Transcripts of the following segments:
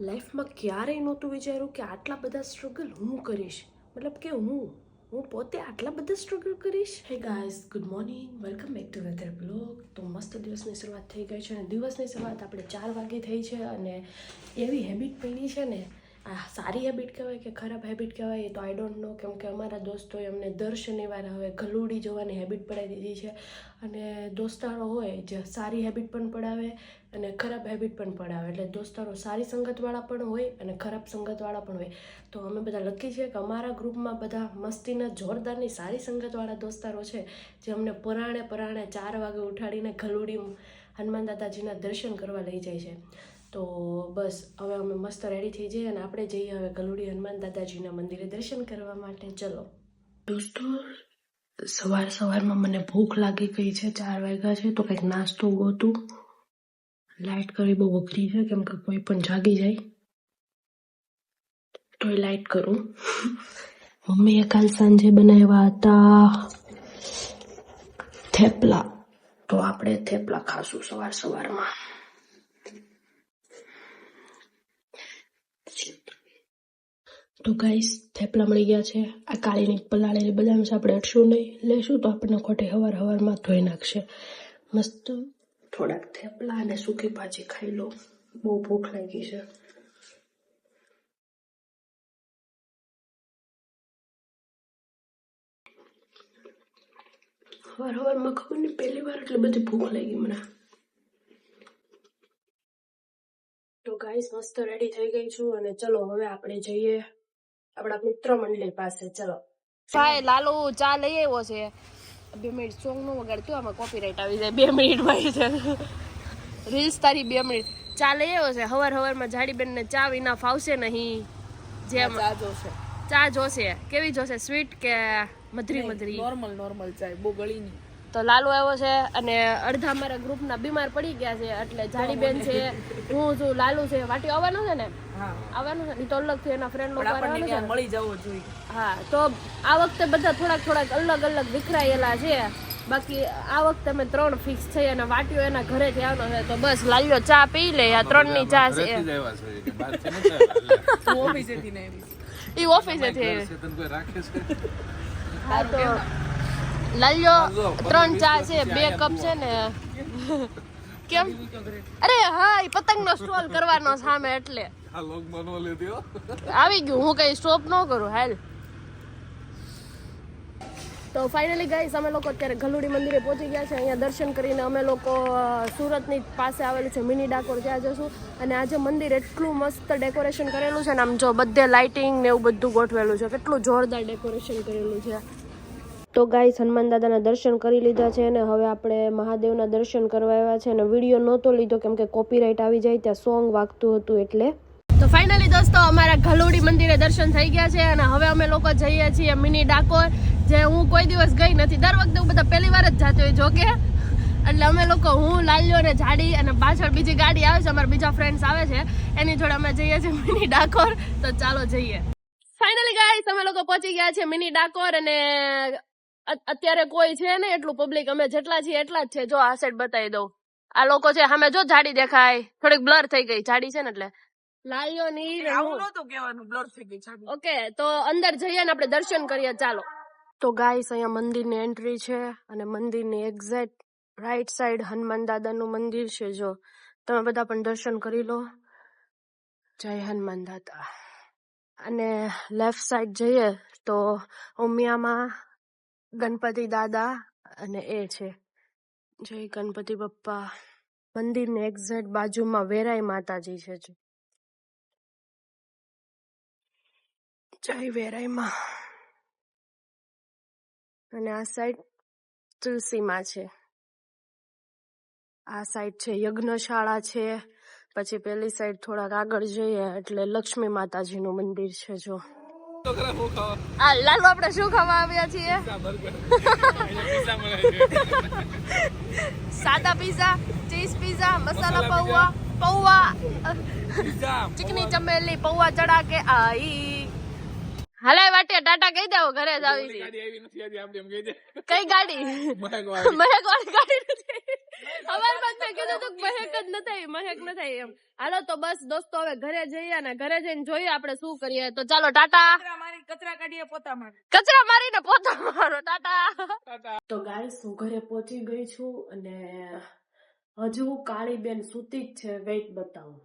લાઈફમાં ક્યારેય નહોતું વિચાર્યું કે આટલા બધા સ્ટ્રગલ હું કરીશ? મતલબ કે હું હું પોતે આટલા બધા સ્ટ્રગલ કરીશ? Hey guys good morning welcome back to weather vlog તો મસ્ત દિવસની શરૂઆત થઈ ગઈ છે અને દિવસની શરૂઆત આપણે ચાર વાગે થઈ છે અને એવી હેબિટ પડી છે ને સારી હેબિટ કહેવાય કે ખરાબ હેબિટ કહેવાય એ તો આઈ ડોન્ટ નો કેમ કે અમારા દોસ્તોએ અમને દર શનિવારે હવે ગલુડી જોવાની હેબિટ પડાવી દીધી છે. અને દોસ્તારો હોય જે સારી હેબિટ પણ પડાવે અને ખરાબ હેબિટ પણ પડાવે. એટલે દોસ્તારો સારી સંગતવાળા પણ હોય અને ખરાબ સંગતવાળા પણ હોય. તો અમે બધા લકી છીએ કે અમારા ગ્રુપમાં બધા મસ્તીના, જોરદારની, સારી સંગતવાળા દોસ્તારો છે જે અમને પરાણે પરાણે ચાર વાગે ઉઠાડીને ગલુડી હનુમાન દાદાજીના દર્શન કરવા લઈ જાય છે. તો બસ હવે અમે મસ્ત રેડી થઈ જઈએ અને આપણે જઈએ હવે ગલુડી હનુમાન દાદાજીના મંદિરે દર્શન કરવા માટે. ચલો. દોસ્તો, સવાર સવારમાં મને ભૂખ લાગી ગઈ છે, ચાર વાગ્યા છે, તો કંઈક નાસ્તો ગોતું. લાઇટ કરવી બહુ અઘરી છે, કેમ કે કોઈ પણ જાગી જાય. તોય લાઇટ કરું. મમ્મીએ કાલ સાંજે બનાવ્યા હતા થેપલા. તો આપણે થેપલા ખાશું સવાર સવારમાં. તો ગાઈસ થેપલા મળી ગયા છે. આ કાળીની પલાળેલી બદામ છે, આપણે અડશું નહીં. લેશું તો આપણને ખોટી હવાર હવારમાં ધોઈ નાખશે. મસ્ત થોડાક થેપલા અને સૂકી ભાજી ખાઈ લો. બહુ ભૂખ લાગી છે. હવાર હવારમાં ખબર નહીં, પહેલી વાર એટલે બધી ભૂખ લાગી મને. તો ગાઈસ મસ્ત રેડી થઈ ગઈ છું અને ચલો હવે આપણે જઈએ. આપણા મિત્ર મંડળી પાસે ચલો. ભાઈ લાલુ ચા લઈ આવ્યો છે. બે મિનિટ સોંગનું વગાડતું આમાં કોપીરાઇટ આવી જાય. બે મિનિટ ભાઈ. છે રીલ્સ તારી બે મિનિટ. ચા લઈ આવ્યો છે. હવાર હવારમાં જાડીબેન ને ચા વિના ફાવશે નહીં. જેમ ચા જોશે. કેવી જોશે? સ્વીટ કે મધરી મધરી? નોર્મલ નોર્મલ ચા બહુ ગળી નહીં. તો લાલુ આવ્યો છે અને અડધા મારા ગ્રુપના બીમાર પડી ગયા છે એટલે જાડીબેન છે હું છું લાલુ છે વાટી આવવાનું છે ને? આવવાનું છે તો અલગથી એના ફ્રેન્ડ લોકો આવવાનું છે મળી જવું જોઈએ. હા તો આ વખતે બધા થોડાક થોડાક અલગ અલગ વિખરાયેલા છે. બાકી આ વખતે અમે ત્રણ ફિક્સ થઈ અને વાટ્યો એના ઘરેથી આવવાનો છે. તો બસ લાલ્યો ચા પી લે આ ત્રણની ચા છે. ઓફિસે થી આવ્યા છે નથી આવ્યા. હું ઓફિસેથી ને ઈ ઓફિસે થી ઘર રાખે છે? હા તો લાલ્યો ત્રણ ચા છે બે કપ છે ને. કેમ? અરે હા ઈ પતંગનો સ્ટોલ કરવાનો સામે એટલે. આ લોક મનો લેતી હો આવી ગયું હું કઈ સ્ટોપ ન કરું હાલ. તો ફાઇનલી ગાઈસ અમે લોકો અત્યારે ગલુડી મંદિરે પહોંચી ગયા છે અહીંયા દર્શન કરીને અમે લોકો સુરતની પાસે આવેલું છે મિની ડાકોર ત્યાં જશું. અને આજે મંદિર એટલું મસ્ત ડેકોરેશન કરેલું છે ને આમ જો બધે લાઇટિંગ ને એવું બધું ગોઠવેલું છે. કેટલું જોરદાર ડેકોરેશન કરેલું છે. તો ગાઈસ હનુમાન દાદાના દર્શન કરી લીધા છે અને હવે આપણે મહાદેવના દર્શન કરવા આવ્યા છે અને વીડિયો નહોતો લીધો કેમ કે કોપીરાઇટ આવી જાય ત્યાં સોંગ વાગતું હતું એટલે. તો ફાઇનલી દોસ્તો અમારા ઘલોડી મંદિરે દર્શન થઈ ગયા છે અને હવે અમે લોકો જઈએ છીએ મિની ડાકોર, જે હું કોઈ દિવસ ગઈ નથી. દર વખતે હું બધા પહેલી વાર જ જાતી હોય જોકે એટલે અમે લોકો, હું, લાલ્યો ને જાડી અને પાછળ બીજી ગાડી આવે છે, અમારા બીજા ફ્રેન્ડ્સ આવે છે. એની જોડે અમે જઈએ છીએ મિની ડાકોર. તો ચાલો જઈએ. ફાઇનલી ગાઈસ અમે લોકો પહોંચી ગયા છે મિની ડાકોર અને અત્યારે કોઈ છે ને એટલું પબ્લિક અમે જેટલા છીએ એટલા જ છે. જો આ સાઈડ બતાવી દઉં. આ લોકો છે સામે જો જાડી દેખાય. થોડીક બ્લર થઈ ગઈ જાડી છે ને એટલે. લાલ્યો ની આવું હું. કહેવાનું બ્લર થઈ ગઈ છાબી ઓકે તો અંદર જઈએ ને આપણે દર્શન કરીએ ચાલો. તો ગાઈસ અહીંયા મંદિરની એન્ટ્રી છે અને મંદિરની એક્ઝેક્ટ રાઈટ સાઈડ હનુમાન દાદાનું મંદિર છે જો. તમે બધા પણ દર્શન કરી લો. જય હનુમાન દાદા. અને લેફ્ટ સાઈડ જઈએ તો ઉમિયામાં ગણપતિ દાદા અને એ છે. જય ગણપતિ બપ્પા. મંદિરની એક્ઝેક્ટ બાજુમાં વેરાઈ માતાજી છે જય વેરાઈમાં. અને આ સાઈડ તુલસીમાં છે. આ સાઈડ છે યજ્ઞશાળા છે. પછી પેલી સાઈડ થોડાક આગળ જઈએ એટલે લક્ષ્મી માતાજીનું મંદિર છે જો. આ લાલુ આપણે શું ખાવા આવ્યા છીએ? સાદા પીઝા ચીઝ પીઝા મસાલા પૌવા પૌવા. ચીકની ચમેલી પૌવા ચડા કે આઈ. હાલે વાટે ટાટા કહી દેવો ઘરે જ આવી છે ગાડી આવી નથી આજે આમ એમ કહી દે. કઈ ગાડી? મહેક વાળી. મહેક વાળી ગાડી નથી અમાર પાસે કીધું તો મહેક જ નથી મહેક નથી એમ. હાલો તો બસ દોસ્તો હવે ઘરે જઈએ ને ઘરે જઈને જોઈએ આપણે શું કરીએ. તો ચાલો ટાટા. કચરા મારી કચરા કાઢીએ પોતા મારે કચરા મારીને પોતા મારો ટાટા. ટાટા. તો ગાઈસ હું ઘરે પહોંચી ગઈ છું અને હજુ કાળી બેન સૂતી જ છે. વેઇટ બતાવું.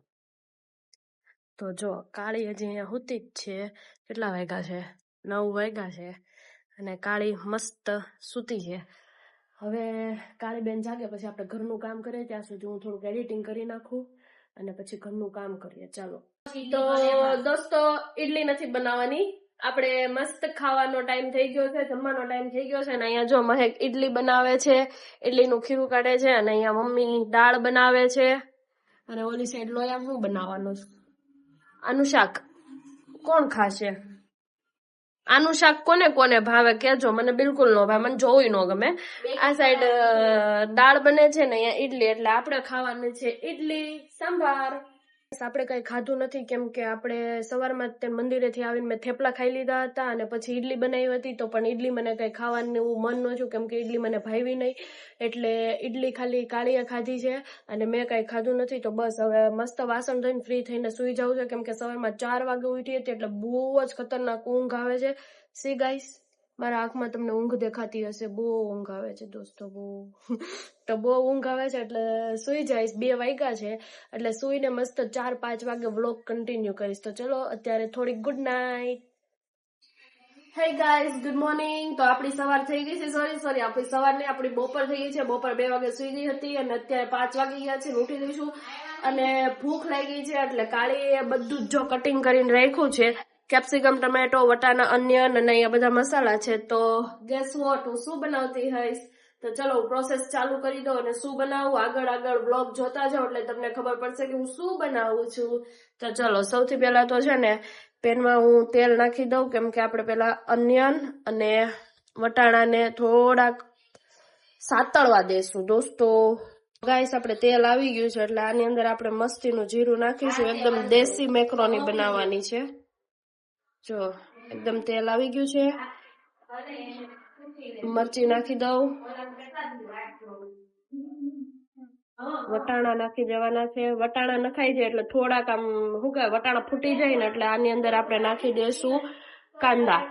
તો જો, કાળી હજી અહીંયા સૂતી જ છે. કેટલા વાગ્યા છે? નવ વાગ્યા છે અને કાળી મસ્ત સૂતી છે. હવે કાળી બેન જાગે પછી આપણે ઘરનું કામ કરીએ. ત્યાં સુધી હું થોડુંક એડિટિંગ કરી નાખું અને પછી ઘરનું કામ કરીએ. ચાલો. તો દોસ્તો, ઈડલી નથી બનાવવાની. આપણે મસ્ત ખાવાનો ટાઈમ થઈ ગયો છે, જમવાનો ટાઈમ થઈ ગયો છે અને અહીંયા જો મહેક ઈડલી બનાવે છે, ઈડલીનું ખીરું કાઢે છે અને અહીંયા મમ્મી દાળ બનાવે છે. અને ઓલી સાઈડ લોયા હું બનાવવાનું છે. આનું શાક કોણ ખાશે? આનું શાક કોને કોને ભાવે? કેજો મને બિલકુલ ન ભાવે મને જોવું ન ગમે. આ સાઈડ દાળ બને છે ને અહીંયા ઈડલી એટલે આપણે ખાવાની છે ઈડલી સંભાર. આપણે કઈ ખાધું નથી, કેમ કે આપણે સવારમાં તે મંદિરેથી આવીને મેં થેપલા ખાઈ લીધા હતા અને પછી ઈડલી બનાવી હતી, તો પણ ઈડલી મને કઈ ખાવાનું મન નહોતું કેમ કે ઈડલી મને ભાવી નહીં. એટલે ઈડલી ખાલી કાળીએ ખાધી છે અને મેં કઈ ખાધું નથી, તો બસ હવે મસ્ત વાસણ ધોઈને ફ્રી થઈને સુઈ જવું છે, કેમ કે સવારમાં ચાર વાગે ઉઠી હતી એટલે બહુ જ ખતરનાક ઊંઘ આવે છે. સી ગાઈસ મારા આંખમાં તમને ઊંઘ દેખાતી હશે. બહુ ઊંઘ આવે છે દોસ્તો, બહુ. તો બહુ ઊંઘ આવે છે એટલે સુઈ જઈશ. બે વાગ્યા છે, એટલે સુઈને મસ્ત ચાર, પાંચ વાગે વ્લોગ કન્ટિન્યુ કરીશ. તો ચલો, અત્યારે થોડીક good night hey guys good morning તો આપણી સવાર થઈ ગઈ છે. સોરી સોરી આપણી સવાર નહીં, આપણી બપોર થઈ ગઈ છે. બપોર બે વાગે સુઈ ગઈ હતી અને અત્યારે પાંચ વાગી ગયા છે ને ઉઠી દઈશું અને ભૂખ લાગી છે, એટલે કાળીએ બધું જ જો કટિંગ કરીને રાખ્યું છે. કેપ્સિકમ, ટમેટો વટાના અનિયન અને અહીંયા બધા મસાલા છે. તો ગેસ વોટ હું શું બનાવતી હઈશ? તો ચલો પ્રોસેસ ચાલુ કરી દો અને શું બનાવું? આગળ આગળ બ્લોગ જોતા જાઓ એટલે તમને ખબર પડશે કે હું શું બનાવું છું. તો ચલો, સૌથી પહેલા તો છે ને, પેનમાં હું તેલ નાખી દઉં, કેમ કે આપણે પહેલા અનિયન અને વટાણાને થોડાક સાતળવા દેશું. દોસ્તો, ગાઈસ, આપણે તેલ આવી ગયું છે એટલે આની અંદર આપણે મસ્તીનું જીરું નાખીશું. એકદમ દેશી મેક્રોની બનાવવાની છે. જો, એકદમ તેલ આવી ગયું છે. મરચી નાખી દઉં. વટાણા નાખી દેવાના છે. વટાણા નખાઈ જાય એટલે થોડાક આમ, શું કહેવાય, વટાણા ફૂટી જાય ને એટલે આની અંદર આપણે નાખી દઈશું કાંદા.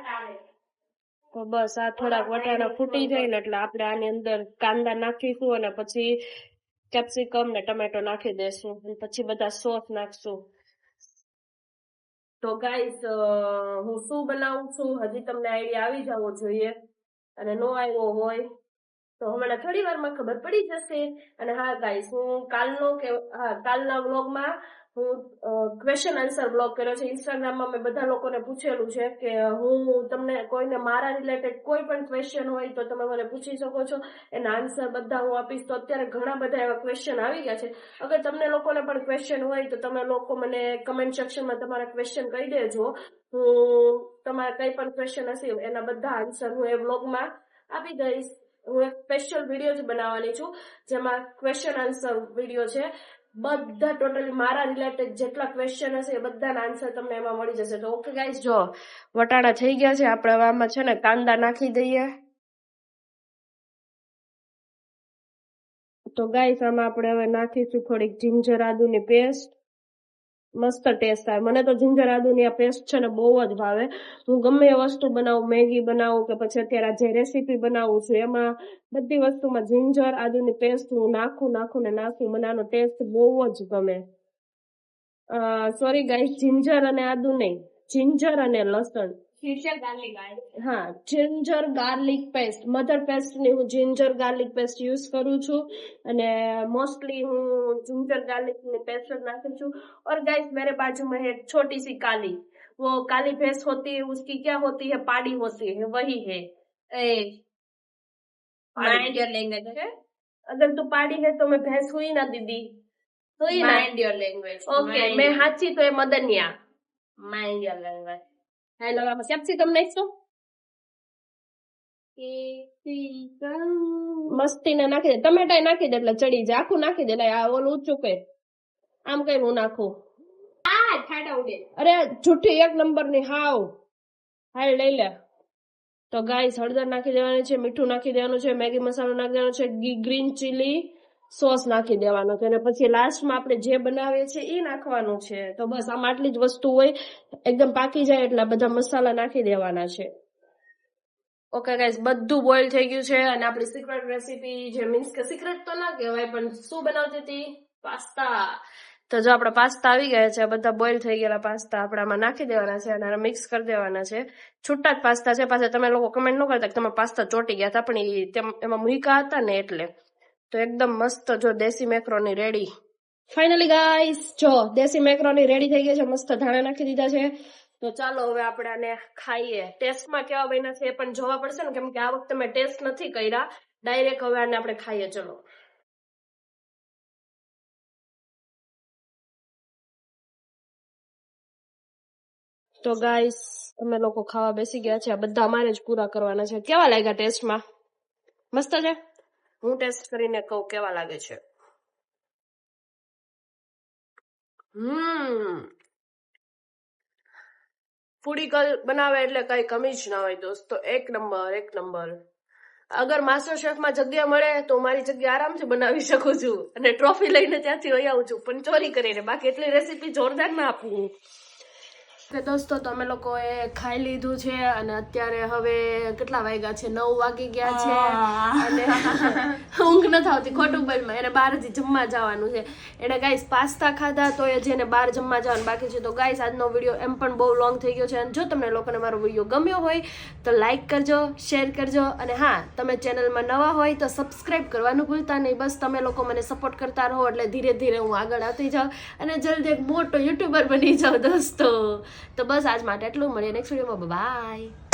તો બસ, આ થોડાક વટાણા ફૂટી જાય ને એટલે આપણે આની અંદર કાંદા નાખીશું અને પછી કેપ્સિકમ ને ટમેટો નાખી અને પછી બધા સોસ નાખશું. તો ગાઈસ હું શું બનાવું છું? હજી તમને આઈડિયા આવી જવો જોઈએ. અને નો આવ્યો હોય તો હમણાં થોડી વારમાં ખબર પડી જશે. અને હા ગાઈસ હું કાલનો કે, હા, કાલના વ્લોગમાં હું ક્વેશ્ચન આન્સર બ્લોગ કર્યો છે. ઇન્સ્ટાગ્રામમાં મેં બધા લોકોને પૂછેલું છે કે, હું તમને કોઈને મારા રિલેટેડ કોઈ પણ ક્વેશ્ચન હોય તો તમે મને પૂછી શકો છો. એના આન્સર બધા હું આપીશ. તો અત્યારે ઘણા બધા એવા ક્વેશ્ચન આવી ગયા છે. અગર તમને લોકોને પણ ક્વેશ્ચન હોય તો તમે લોકો મને કમેન્ટ સેક્શનમાં તમારા ક્વેશ્ચન કહી દેજો. હું તમારા કઈ પણ ક્વેશ્ચન હશે એના બધા આન્સર હું એ વ્લોગમાં આપી દઈશ. હું એક સ્પેશિયલ વીડિયો જ બનાવવાની છું, જેમાં ક્વેશ્ચન આન્સર વીડિયો છે. બધા ટોટલી મારા રિલેટેડ જેટલા ક્વેશ્ચન હશે એ બધાના આન્સર તમને એમાં મળી જશે. તો ઓકે ગાઈઝ જો વટાણા થઈ ગયા છે, આપણે આમાં છે ને કાંદા નાખી દઈએ. તો ગાઈસ આમાં આપણે હવે નાખીશું થોડીક જિંજર આદુની પેસ્ટ મસ્ત ટેસ્ટ આવે. મને તો જિંજર આદુની આ પેસ્ટ છે ને બહુ જ ભાવે. હું ગમે એ વસ્તુ બનાવું, મેગી બનાવું કે પછી અત્યારે જે રેસીપી બનાવું છું, એમાં બધી વસ્તુમાં જિંજર આદુની પેસ્ટ હું નાખું નાખું ને નાખું. મને આનો ટેસ્ટ બહુ જ ગમે. સોરી ગાઈસ જિંજર અને આદુ નહીં. જિંજર અને લસણ. હા જિંજર ગાર્લિક પેસ્ટ મધર પેસ્ટની હું જિંજર ગાર્લિક પેસ્ટ યુઝ કરું છું અને મોસ્ટલી હું जिंजर गार्लिक ની पेस्ट नाखी છું और गाइस मेरे बाजू में है छोटी सी काली वो काली भैंस होती है उसकी क्या होती है पाड़ी होती है वही है a mind your language okay अगर तू पाड़ी है तो मैं भैंस हुई ना दीदी हुई ना માઇન્ડ યોર લેંગ્વેજ ઓકે મેં હાચી તો એ મદનિયા માઇન્ડ યોર લેંગ્વેજ હેલો આમાં કેપ્સિકમ નાખશો મસ્તી ને નાખી દે ટમેટા નાખી દે એટલે ચડી જાય આખું નાખી દે એટલે આ ઓલું ચૂકે આમ કઈ હું નાખું અરે જૂઠી એક નંબરની હાવ હાલ લઈ લે તો ગાય હળદર નાખી દેવાની છે મીઠું નાખી દેવાનું છે મેગી મસાલો નાખી દેવાનો છે ગ્રીન ચીલી સોસ નાખી દેવાનો છે અને પછી લાસ્ટમાં આપણે જે બનાવીએ છીએ એ નાખવાનું છે. તો બસ આમાં આટલી જ વસ્તુ હોય, એકદમ પાકી જાય એટલે બધા મસાલા નાખી દેવાના છે. ઓકે ગાઈસ બધું બોઇલ થઈ ગયું છે અને આપણી સિક્રેટ રેસીપી જે મીન્સ કે સિક્રેટ તો ના કહેવાય, પણ શું બનાવતી હતી? પાસ્તા. તો જો આપણા પાસ્તા આવી ગયા છે બધા બોઇલ થઈ ગયેલા પાસ્તા આપણે આમાં નાખી દેવાના છે અને મિક્સ કરી દેવાના છે. છૂટા જ પાસ્તા છે, પાછા તમે લોકો કમેન્ટ ન કરતા કે તમે પાસ્તા ચોટી ગયા હતા, પણ એ એમાં મૂકા હતા ને એટલે. તો એકદમ મસ્ત જો દેશી મેક્રોની રેડી. ફાઇનલી ગાઈસ જો દેશી મેક્રોની રેડી થઈ ગઈ છે, મસ્ત ધાણા નાખી દીધા છે. તો ચાલો હવે આપણે આને ખાઈએ. ટેસ્ટમાં કેવા બન્યા છે એ પણ જોવા પડશે ને, કેમ કે આ વખતે મેં ટેસ્ટ નથી કર્યા. ડાયરેક્ટ હવે આને આપણે ખાઈએ, ચલો. તો ગાઈસ અમે લોકો ખાવા બેસી ગયા છે. આ બધા અમારે જ પૂરા કરવાના છે. કેવા લાગ્યા ટેસ્ટમાં મસ્ત છે? હું ટેસ્ટ કરીને કહું, કેવા લાગે છે? હમ. બનાવે એટલે કઈ કમી જ ના હોય દોસ્તો. એક નંબર એક નંબર અગર માસ્ટર શેફમાં જગ્યા મળે, તો મારી જગ્યા આરામથી બનાવી શકું છું. અને ટ્રોફી લઈને ત્યાંથી વહી આવું છું. પણ ચોરી કરીને બાકી એટલી રેસીપી જોરદાર ના આપું કે દોસ્તો તમે લોકોએ ખાઈ લીધું છે અને અત્યારે હવે કેટલા વાગ્યા છે? નવ વાગી ગયા છે. અને ઊંઘ નથી આવતી. ખોટું બોલમાં એને બહારથી જમવા જવાનું છે. એને ગાઈસ પાસ્તા ખાધા તો એ જેને બહાર જમવા જવાનું બાકી છે. તો ગાઈસ આજનો વીડિયો એમ પણ બહુ લોંગ થઈ ગયો છે. અને જો તમને લોકોને મારો વીડિયો ગમ્યો હોય તો લાઈક કરજો શેર કરજો. અને હા તમે ચેનલમાં નવા હોય તો સબસ્ક્રાઇબ કરવાનું ભૂલતા નહીં. બસ તમે લોકો મને સપોર્ટ કરતા રહો એટલે ધીરે ધીરે હું આગળ આવતી જાઉં. અને જલ્દી એક મોટો યુટ્યુબર બની જાઉં દોસ્તો. તો બસ આજ માટે એટલું મળીએ નેક્સ્ટ વિડીયોમાં બાય